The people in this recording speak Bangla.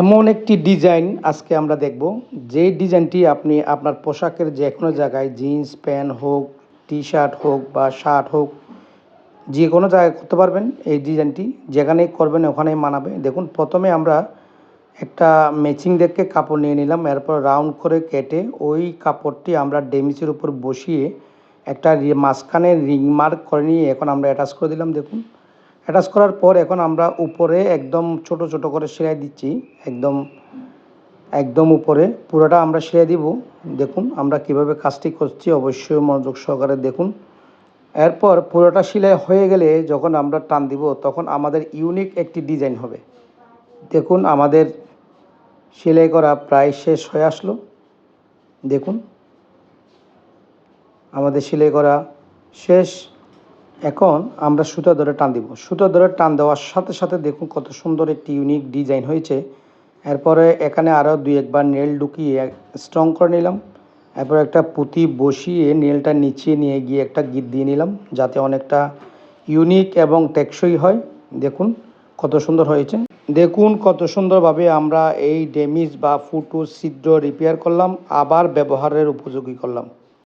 এমন একটি ডিজাইন আজকে আমরা দেখব। যে ডিজাইনটি আপনি আপনার পোশাকের যে কোনো জায়গায়, জিন্স, প্যান্ট হোক টি শার্ট হোক বা শার্ট হোক যে কোনো জায়গায় করতে পারবেন এই ডিজাইনটি। যেখানেই করবেন ওখানেই মানাবে। দেখুন, প্রথমে আমরা একটা ম্যাচিং দেখে কাপড় নিয়ে নিলাম। এরপর রাউন্ড করে কেটে ওই কাপড়টি আমরা ডেমিসের উপর বসিয়ে একটা মাঝখানে রিং মার্ক করে নিয়ে এখন আমরা অ্যাটাচ করে দিলাম। দেখুন অ্যাটাচ করার পর এখন আমরা উপরে একদম ছোট ছোট করে সেলাই দিচ্ছি, একদম একদম উপরে। পুরোটা আমরা সেলাই দিব। দেখুন আমরা কীভাবে কাজটি করছি, অবশ্যই মনোযোগ সহকারে দেখুন। এরপর পুরোটা সেলাই হয়ে গেলে যখন আমরা টান দিব, তখন আমাদের ইউনিক একটি ডিজাইন হবে। দেখুন আমাদের সেলাই করা প্রায় শেষ হয়ে আসলো। দেখুন, আমাদের সেলাই করা শেষ। এখন আমরা সুতা ধরে টান দিব। সুতা ধরে টান দেওয়ার সাথে সাথে দেখুন কত সুন্দর একটি ইউনিক ডিজাইন হয়েছে। এরপরে এখানে আরও দুই একবার নেল ঢুকিয়ে স্ট্রং করে নিলাম। এরপর একটা পুঁতি বসিয়ে নেলটা নিচে নিয়ে গিয়ে একটা গিট দিয়ে নিলাম, যাতে অনেকটা ইউনিক এবং টেকসই হয়। দেখুন কত সুন্দর হয়েছে। দেখুন কত সুন্দরভাবে আমরা এই ড্যামেজ বা ফুটো ছিদ্র রিপেয়ার করলাম, আবার ব্যবহারের উপযোগী করলাম।